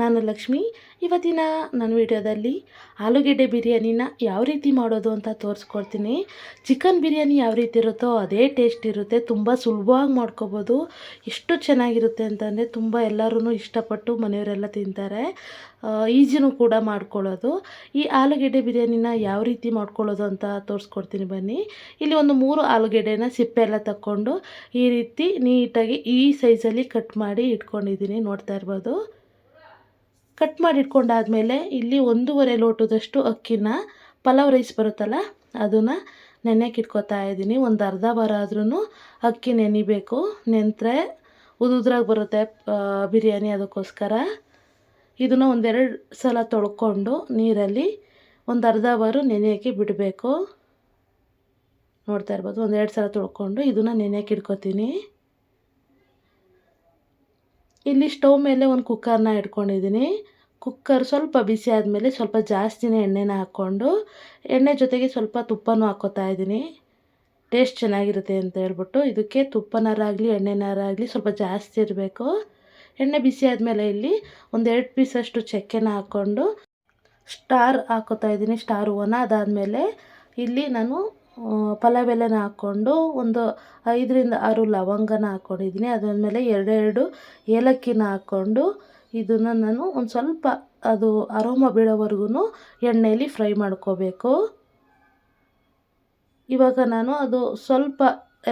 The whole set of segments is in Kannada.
ನಾನು ಲಕ್ಷ್ಮಿ, ಇವತ್ತಿನ ನನ್ನ ವಿಡಿಯೋದಲ್ಲಿ ಆಲೂಗೆಡ್ಡೆ ಬಿರಿಯಾನಿನ ಯಾವ ರೀತಿ ಮಾಡೋದು ಅಂತ ತೋರಿಸ್ಕೊಡ್ತೀನಿ. ಚಿಕನ್ ಬಿರಿಯಾನಿ ಯಾವ ರೀತಿ ಇರುತ್ತೋ ಅದೇ ಟೇಸ್ಟ್ ಇರುತ್ತೆ, ತುಂಬ ಸುಲಭವಾಗಿ ಮಾಡ್ಕೋಬೋದು. ಎಷ್ಟು ಚೆನ್ನಾಗಿರುತ್ತೆ ಅಂತಂದರೆ ತುಂಬ ಎಲ್ಲರೂ ಇಷ್ಟಪಟ್ಟು ಮನೆಯವರೆಲ್ಲ ತಿಂತಾರೆ. ಈಜಿನೂ ಕೂಡ ಮಾಡ್ಕೊಳ್ಳೋದು. ಈ ಆಲೂಗೆಡ್ಡೆ ಬಿರಿಯಾನಿನ ಯಾವ ರೀತಿ ಮಾಡ್ಕೊಳ್ಳೋದು ಅಂತ ತೋರಿಸ್ಕೊಡ್ತೀನಿ ಬನ್ನಿ. ಇಲ್ಲಿ ಒಂದು ಮೂರು ಆಲೂಗೆಡ್ಡೆನ ಸಿಪ್ಪೆ ಎಲ್ಲ ತಕ್ಕೊಂಡು ಈ ರೀತಿ ನೀಟಾಗಿ ಈ ಸೈಜಲ್ಲಿ ಕಟ್ ಮಾಡಿ ಇಟ್ಕೊಂಡಿದ್ದೀನಿ, ನೋಡ್ತಾ ಇರ್ಬೋದು. ಕಟ್ ಮಾಡಿ ಇಟ್ಕೊಂಡಾದಮೇಲೆ ಇಲ್ಲಿ ಒಂದೂವರೆ ಲೋಟದಷ್ಟು ಅಕ್ಕಿನ ಪಲಾವ್ ರೈಸ್ ಬರುತ್ತಲ್ಲ, ಅದನ್ನು ನೆನೆಯಕ್ಕೆ ಇಟ್ಕೊತಾ ಇದ್ದೀನಿ ಒಂದು ಅರ್ಧ ವಾರ ಆದ್ರೂ ಅಕ್ಕಿ ನೆನಿಬೇಕು. ನೆಂತರೆ ಉದುದ್ರಾಗಿ ಬರುತ್ತೆ ಬಿರಿಯಾನಿ ಅದಕ್ಕೋಸ್ಕರ. ಇದನ್ನು ಒಂದೆರಡು ಸಲ ತೊಳ್ಕೊಂಡು ನೀರಲ್ಲಿ ಒಂದು ಅರ್ಧ ವಾರ ನೆನೆಯೋಕ್ಕೆ ಬಿಡಬೇಕು. ನೋಡ್ತಾ ಇರ್ಬೋದು, ಒಂದೆರಡು ಸಲ ತೊಳ್ಕೊಂಡು ಇದನ್ನು ನೆನೆಯಕ್ಕೆ ಇಟ್ಕೊತೀನಿ. ಇಲ್ಲಿ ಸ್ಟವ್ ಮೇಲೆ ಒಂದು ಕುಕ್ಕರ್ನ ಇಟ್ಕೊಂಡಿದ್ದೀನಿ. ಕುಕ್ಕರ್ ಸ್ವಲ್ಪ ಬಿಸಿ ಆದಮೇಲೆ ಸ್ವಲ್ಪ ಜಾಸ್ತಿನೇ ಎಣ್ಣೆನ ಹಾಕ್ಕೊಂಡು ಎಣ್ಣೆ ಜೊತೆಗೆ ಸ್ವಲ್ಪ ತುಪ್ಪನೂ ಹಾಕೋತಾ ಇದ್ದೀನಿ. ಟೇಸ್ಟ್ ಚೆನ್ನಾಗಿರುತ್ತೆ ಅಂತ ಹೇಳ್ಬಿಟ್ಟು ಇದಕ್ಕೆ ತುಪ್ಪನಾರಾಗಲಿ ಎಣ್ಣೆನಾರಾಗಲಿ ಸ್ವಲ್ಪ ಜಾಸ್ತಿ ಇರಬೇಕು. ಎಣ್ಣೆ ಬಿಸಿ ಆದಮೇಲೆ ಇಲ್ಲಿ ಒಂದೆರಡು ಪೀಸಷ್ಟು ಚಕ್ಕೆನ ಹಾಕ್ಕೊಂಡು ಸ್ಟಾರ್ ಹಾಕೋತಾ ಇದ್ದೀನಿ, ಸ್ಟಾರ್ ಹೂವನ ಅದಾದಮೇಲೆ. ಇಲ್ಲಿ ನಾನು ಪಲಾವ್ ಎಲೆನ ಹಾಕ್ಕೊಂಡು ಒಂದು ಐದರಿಂದ ಆರು ಲವಂಗನ ಹಾಕ್ಕೊಂಡಿದ್ದೀನಿ ಅದಾದಮೇಲೆ ಎರಡೆರಡು ಏಲಕ್ಕಿನ ಹಾಕ್ಕೊಂಡು ಇದನ್ನು ನಾನು ಒಂದು ಸ್ವಲ್ಪ ಅದು ಅರೋಮ ಬೀಳೋವರೆಗೂ ಎಣ್ಣೆಯಲ್ಲಿ ಫ್ರೈ ಮಾಡ್ಕೋಬೇಕು. ಇವಾಗ ನಾನು ಅದು ಸ್ವಲ್ಪ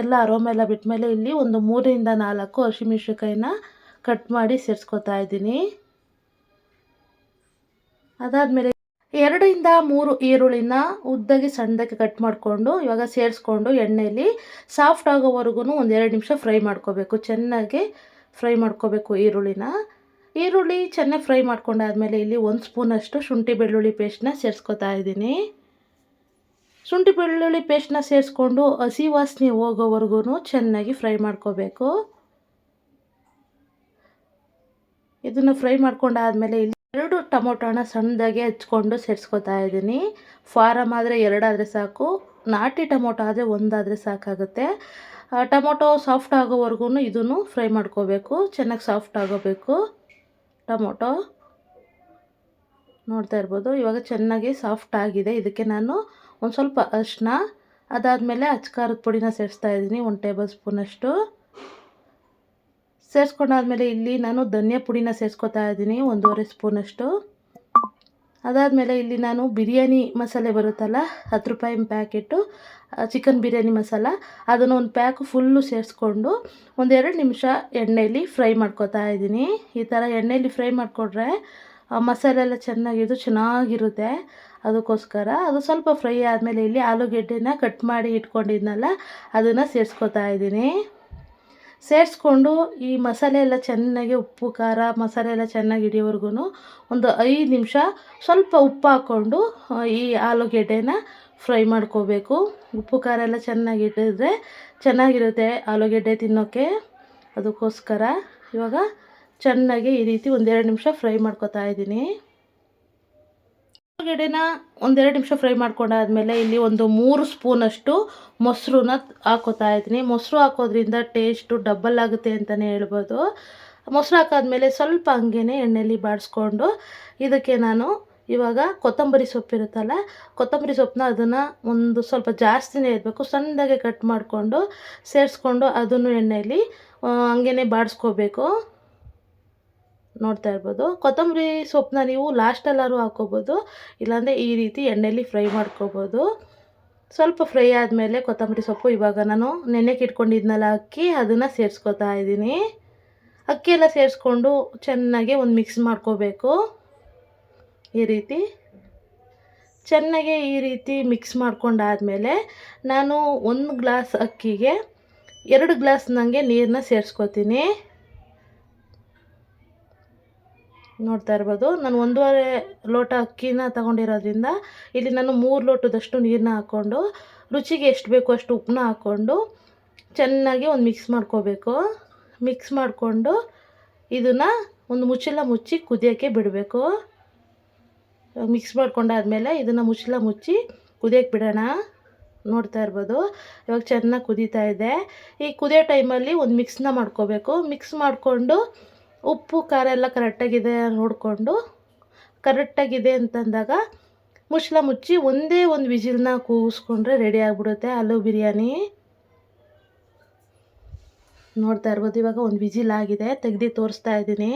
ಎಲ್ಲ ಅರೋಮ ಎಲ್ಲ ಬಿಟ್ಮೇಲೆ ಇಲ್ಲಿ ಒಂದು ಮೂರರಿಂದ ನಾಲ್ಕು ಹಸಿಮೆಣ್ಸಿನ್ಕಾಯಿನ ಕಟ್ ಮಾಡಿ ಸೇರಿಸ್ಕೊತಾ ಇದ್ದೀನಿ. ಅದಾದಮೇಲೆ ಎರಡರಿಂದ ಮೂರು ಈರುಳ್ಳಿನ ಉದ್ದಗೆ ಸಣ್ಣದಕ್ಕೆ ಕಟ್ ಮಾಡಿಕೊಂಡು, ಇವಾಗ ಸೇರಿಸ್ಕೊಂಡು ಎಣ್ಣೆಯಲ್ಲಿ ಸಾಫ್ಟ್ ಆಗೋವರೆಗೂ ಒಂದು ಎರಡು ನಿಮಿಷ ಫ್ರೈ ಮಾಡ್ಕೋಬೇಕು. ಚೆನ್ನಾಗಿ ಫ್ರೈ ಮಾಡ್ಕೋಬೇಕು ಈರುಳ್ಳಿನ. ಈರುಳ್ಳಿ ಚೆನ್ನಾಗಿ ಫ್ರೈ ಮಾಡ್ಕೊಂಡಾದಮೇಲೆ ಇಲ್ಲಿ ಒಂದು ಸ್ಪೂನಷ್ಟು ಶುಂಠಿ ಬೆಳ್ಳುಳ್ಳಿ ಪೇಸ್ಟ್ನ ಸೇರಿಸ್ಕೊತಾ ಇದ್ದೀನಿ. ಶುಂಠಿ ಬೆಳ್ಳುಳ್ಳಿ ಪೇಸ್ಟ್ನ ಸೇರಿಸ್ಕೊಂಡು ಹಸಿ ವಾಸನೆ ಹೋಗೋವರೆಗೂ ಚೆನ್ನಾಗಿ ಫ್ರೈ ಮಾಡ್ಕೋಬೇಕು. ಇದನ್ನು ಫ್ರೈ ಮಾಡ್ಕೊಂಡಾದಮೇಲೆ ಇಲ್ಲಿ ಎರಡು ಟೊಮೊಟೊನ ಸಣ್ಣದಾಗಿ ಹಚ್ಕೊಂಡು ಸೇರಿಸ್ಕೊತಾ ಇದ್ದೀನಿ. ಫಾರಮ್ ಆದರೆ ಎರಡಾದರೆ ಸಾಕು, ನಾಟಿ ಟೊಮೊಟೊ ಆದರೆ ಒಂದಾದರೆ ಸಾಕಾಗುತ್ತೆ. ಟೊಮೊಟೊ ಸಾಫ್ಟ್ ಆಗೋವರೆಗೂ ಇದನ್ನು ಫ್ರೈ ಮಾಡ್ಕೋಬೇಕು. ಚೆನ್ನಾಗಿ ಸಾಫ್ಟ್ ಆಗೋಬೇಕು ಟೊಮೊಟೊ. ನೋಡ್ತಾ ಇರ್ಬೋದು, ಇವಾಗ ಚೆನ್ನಾಗಿ ಸಾಫ್ಟ್ ಆಗಿದೆ. ಇದಕ್ಕೆ ನಾನು ಒಂದು ಸ್ವಲ್ಪ ಅರಿಶಿನ, ಅದಾದಮೇಲೆ ಅಚ್ಕಾರದ ಪುಡಿನ ಸೇರಿಸ್ತಾ ಇದ್ದೀನಿ, ಒಂದು ಟೇಬಲ್ ಸ್ಪೂನಷ್ಟು. ಸೇರಿಸ್ಕೊಂಡಾದ್ಮೇಲೆ ಇಲ್ಲಿ ನಾನು ಧನಿಯಾ ಪುಡಿನ ಸೇರಿಸ್ಕೊತಾ ಇದ್ದೀನಿ, ಒಂದೂವರೆ ಸ್ಪೂನಷ್ಟು ಅದಾದಮೇಲೆ ಇಲ್ಲಿ ನಾನು ಬಿರಿಯಾನಿ ಮಸಾಲೆ ಬರುತ್ತಲ್ಲ, ಹತ್ತು ರೂಪಾಯಿ ಪ್ಯಾಕೆಟು ಚಿಕನ್ ಬಿರಿಯಾನಿ ಮಸಾಲ. ಅದನ್ನು ಒಂದು ಪ್ಯಾಕ್ ಫುಲ್ಲು ಸೇರಿಸ್ಕೊಂಡು ಒಂದೆರಡು ನಿಮಿಷ ಎಣ್ಣೆಯಲ್ಲಿ ಫ್ರೈ ಮಾಡ್ಕೊತಾ ಇದ್ದೀನಿ. ಈ ಥರ ಎಣ್ಣೆಯಲ್ಲಿ ಫ್ರೈ ಮಾಡಿಕೊಟ್ರೆ ಮಸಾಲೆ ಎಲ್ಲ ಚೆನ್ನಾಗಿದ್ದು ಚೆನ್ನಾಗಿರುತ್ತೆ ಅದಕ್ಕೋಸ್ಕರ. ಅದು ಸ್ವಲ್ಪ ಫ್ರೈ ಆದಮೇಲೆ ಇಲ್ಲಿ ಆಲೂಗೆಡ್ಡೆನ ಕಟ್ ಮಾಡಿ ಇಟ್ಕೊಂಡಿದ್ನಲ್ಲ, ಅದನ್ನು ಸೇರಿಸ್ಕೊತಾ ಇದ್ದೀನಿ. ಸೇರಿಸ್ಕೊಂಡು ಈ ಮಸಾಲೆ ಎಲ್ಲ ಚೆನ್ನಾಗಿ ಉಪ್ಪು, ಖಾರ ಮಸಾಲೆ ಎಲ್ಲ ಚೆನ್ನಾಗಿ ಹಿಡಿಯೋವರೆಗೂ ಒಂದು ಐದು ನಿಮಿಷ ಸ್ವಲ್ಪ ಉಪ್ಪು ಹಾಕ್ಕೊಂಡು ಈ ಆಲೂಗೆಡ್ಡೆನ ಫ್ರೈ ಮಾಡ್ಕೋಬೇಕು. ಉಪ್ಪು, ಖಾರ ಎಲ್ಲ ಚೆನ್ನಾಗಿ ಇಟ್ಟಿದ್ರೆ ಚೆನ್ನಾಗಿರುತ್ತೆ ಆಲೂಗೆಡ್ಡೆ ತಿನ್ನೋಕ್ಕೆ ಅದಕ್ಕೋಸ್ಕರ ಇವಾಗ ಚೆನ್ನಾಗಿ ಈ ರೀತಿ ಒಂದೆರಡು ನಿಮಿಷ ಫ್ರೈ ಮಾಡ್ಕೊತಾ ಇದ್ದೀನಿ. ಆಲೂಗೆಡ್ಡೆನ ಒಂದೆರಡು ನಿಮಿಷ ಫ್ರೈ ಮಾಡ್ಕೊಂಡಾದ್ಮೇಲೆ ಇಲ್ಲಿ ಒಂದು ಮೂರು ಸ್ಪೂನಷ್ಟು ಮೊಸರನ್ನ ಹಾಕೋತಾ ಇದ್ದೀನಿ. ಮೊಸರು ಹಾಕೋದ್ರಿಂದ ಟೇಸ್ಟು ಡಬ್ಬಲ್ ಆಗುತ್ತೆ ಅಂತಲೇ ಹೇಳ್ಬೋದು. ಮೊಸರು ಹಾಕಾದ್ಮೇಲೆ ಸ್ವಲ್ಪ ಹಂಗೇ ಎಣ್ಣೆಯಲ್ಲಿ ಬಾಡಿಸ್ಕೊಂಡು ಇದಕ್ಕೆ ನಾನು ಇವಾಗ ಕೊತ್ತಂಬರಿ ಸೊಪ್ಪಿರುತ್ತಲ್ಲ ಕೊತ್ತಂಬರಿ ಸೊಪ್ಪನ್ನ ಅದನ್ನು ಒಂದು ಸ್ವಲ್ಪ ಜಾಸ್ತಿನೇ ಇರಬೇಕು, ಸಣ್ಣದಾಗೆ ಕಟ್ ಮಾಡಿಕೊಂಡು ಸೇರಿಸ್ಕೊಂಡು ಅದನ್ನು ಎಣ್ಣೆಯಲ್ಲಿ ಹಂಗೇ ಬಾಡಿಸ್ಕೋಬೇಕು. ನೋಡ್ತಾ ಇರ್ಬೋದು. ಕೊತ್ತಂಬರಿ ಸೊಪ್ಪನ್ನ ನೀವು ಲಾಸ್ಟಲ್ಲಾದ್ರು ಹಾಕ್ಕೋಬೋದು ಇಲ್ಲಾಂದರೆ ಈ ರೀತಿ ಎಣ್ಣೆಯಲ್ಲಿ ಫ್ರೈ ಮಾಡ್ಕೋಬೋದು. ಸ್ವಲ್ಪ ಫ್ರೈ ಆದಮೇಲೆ ಕೊತ್ತಂಬರಿ ಸೊಪ್ಪು ಇವಾಗ ನಾನು ನೆನೆಗೆ ಇಟ್ಕೊಂಡಿದ್ನಲ್ಲ ಅಕ್ಕಿ, ಅದನ್ನು ಸೇರಿಸ್ಕೊತಾ ಇದ್ದೀನಿ. ಅಕ್ಕಿ ಎಲ್ಲ ಸೇರಿಸ್ಕೊಂಡು ಚೆನ್ನಾಗಿ ಒಂದು ಮಿಕ್ಸ್ ಮಾಡ್ಕೋಬೇಕು. ಈ ರೀತಿ. ಚೆನ್ನಾಗಿ ಈ ರೀತಿ ಮಿಕ್ಸ್ ಮಾಡ್ಕೊಂಡಾದಮೇಲೆ ನಾನು ಒಂದು ಗ್ಲಾಸ್ ಅಕ್ಕಿಗೆ ಎರಡು ಗ್ಲಾಸ್ ನನಗೆ ನೀರನ್ನ ಸೇರಿಸ್ಕೊತೀನಿ. ನೋಡ್ತಾ ಇರ್ಬೋದು. ನಾನು ಒಂದೂವರೆ ಲೋಟ ಅಕ್ಕಿನ ತಗೊಂಡಿರೋದ್ರಿಂದ ಇಲ್ಲಿ ನಾನು ಮೂರು ಲೋಟದಷ್ಟು ನೀರನ್ನ ಹಾಕ್ಕೊಂಡು, ರುಚಿಗೆ ಎಷ್ಟು ಬೇಕೋ ಅಷ್ಟು ಉಪ್ಪನ್ನ ಹಾಕ್ಕೊಂಡು ಚೆನ್ನಾಗಿ ಒಂದು ಮಿಕ್ಸ್ ಮಾಡ್ಕೋಬೇಕು. ಮಿಕ್ಸ್ ಮಾಡಿಕೊಂಡು ಇದನ್ನು ಒಂದು ಮುಚ್ಚಳ ಮುಚ್ಚಿ ಕುದಿಯೋಕ್ಕೆ ಬಿಡಬೇಕು. ಮಿಕ್ಸ್ ಮಾಡ್ಕೊಂಡಾದ್ಮೇಲೆ ಇದನ್ನು ಮುಚ್ಚಲ ಮುಚ್ಚಿ ಕುದಿಯೋಕ್ಕೆ ಬಿಡೋಣ. ನೋಡ್ತಾ ಇರ್ಬೋದು. ಇವಾಗ ಚೆನ್ನಾಗಿ ಕುದೀತಾ ಇದೆ. ಈ ಕುದಿಯೋ ಟೈಮಲ್ಲಿ ಒಂದು ಮಿಕ್ಸ್ನ ಮಾಡ್ಕೋಬೇಕು. ಮಿಕ್ಸ್ ಮಾಡಿಕೊಂಡು ಉಪ್ಪು, ಖಾರ ಎಲ್ಲ ಕರೆಕ್ಟಾಗಿದೆ ನೋಡಿಕೊಂಡು ಕರೆಕ್ಟಾಗಿದೆ ಅಂತಂದಾಗ ಮುಚ್ಚಳ ಮುಚ್ಚಿ ಒಂದೇ ಒಂದು ವಿಜಿಲ್ನ ಕೂಗಿಸ್ಕೊಂಡ್ರೆ ರೆಡಿ ಆಗಿಬಿಡುತ್ತೆ ಆಲೂ ಬಿರಿಯಾನಿ. ನೋಡ್ತಾ ಇರ್ಬೋದು, ಇವಾಗ ಒಂದು ವಿಜಿಲ್ ಆಗಿದೆ, ತೆಗ್ದು ತೋರಿಸ್ತಾ ಇದ್ದೀನಿ.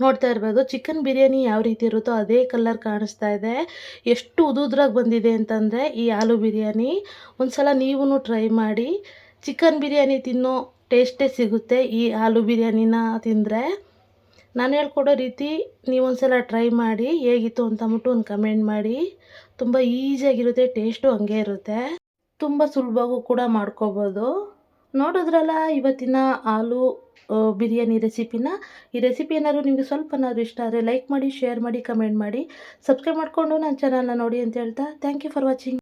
ನೋಡ್ತಾ ಇರ್ಬೋದು, ಚಿಕನ್ ಬಿರಿಯಾನಿ ಯಾವ ರೀತಿ ಇರುತ್ತೋ ಅದೇ ಕಲರ್ ಕಾಣಿಸ್ತಾ ಇದೆ. ಎಷ್ಟು ಉದುದ್ರಾಗಿ ಬಂದಿದೆ ಅಂತಂದರೆ ಈ ಆಲೂ ಬಿರಿಯಾನಿ. ಒಂದು ಸಲ ನೀವೂ ಟ್ರೈ ಮಾಡಿ. ಚಿಕನ್ ಬಿರಿಯಾನಿ ತಿನ್ನೋ ಟೇಸ್ಟೇ ಸಿಗುತ್ತೆ ಈ ಆಲೂ ಬಿರಿಯಾನಿನ ತಿಂದರೆ. ನಾನು ಹೇಳ್ಕೊಡೋ ರೀತಿ ನೀವೊಂದು ಸಲ ಟ್ರೈ ಮಾಡಿ, ಹೇಗಿತ್ತು ಅಂತ ಅಂದ್ಬಿಟ್ಟು ಒಂದು ಕಮೆಂಟ್ ಮಾಡಿ. ತುಂಬ ಈಸಿಯಾಗಿರುತ್ತೆ, ಟೇಸ್ಟು ಹಂಗೆ ಇರುತ್ತೆ. ತುಂಬ ಸುಲಭವಾಗೂ ಕೂಡ ಮಾಡ್ಕೋಬೋದು. ನೋಡಿದ್ರಲ್ಲ ಇವತ್ತಿನ ಆಲೂ ಬಿರಿಯಾನಿ ರೆಸಿಪಿನ. ಈ ರೆಸಿಪಿ ಏನಾದರೂ ನಿಮಗೆ ಸ್ವಲ್ಪನಾದ್ರು ಇಷ್ಟ ಆದರೆ ಲೈಕ್ ಮಾಡಿ, ಶೇರ್ ಮಾಡಿ, ಕಮೆಂಟ್ ಮಾಡಿ. ಸಬ್ಸ್ಕ್ರೈಬ್ ಮಾಡಿಕೊಂಡು ನನ್ನ ಚಾನಲ್ನ ನೋಡಿ ಅಂತ ಹೇಳ್ತಾ ಥ್ಯಾಂಕ್ ಯು ಫಾರ್ ವಾಚಿಂಗ್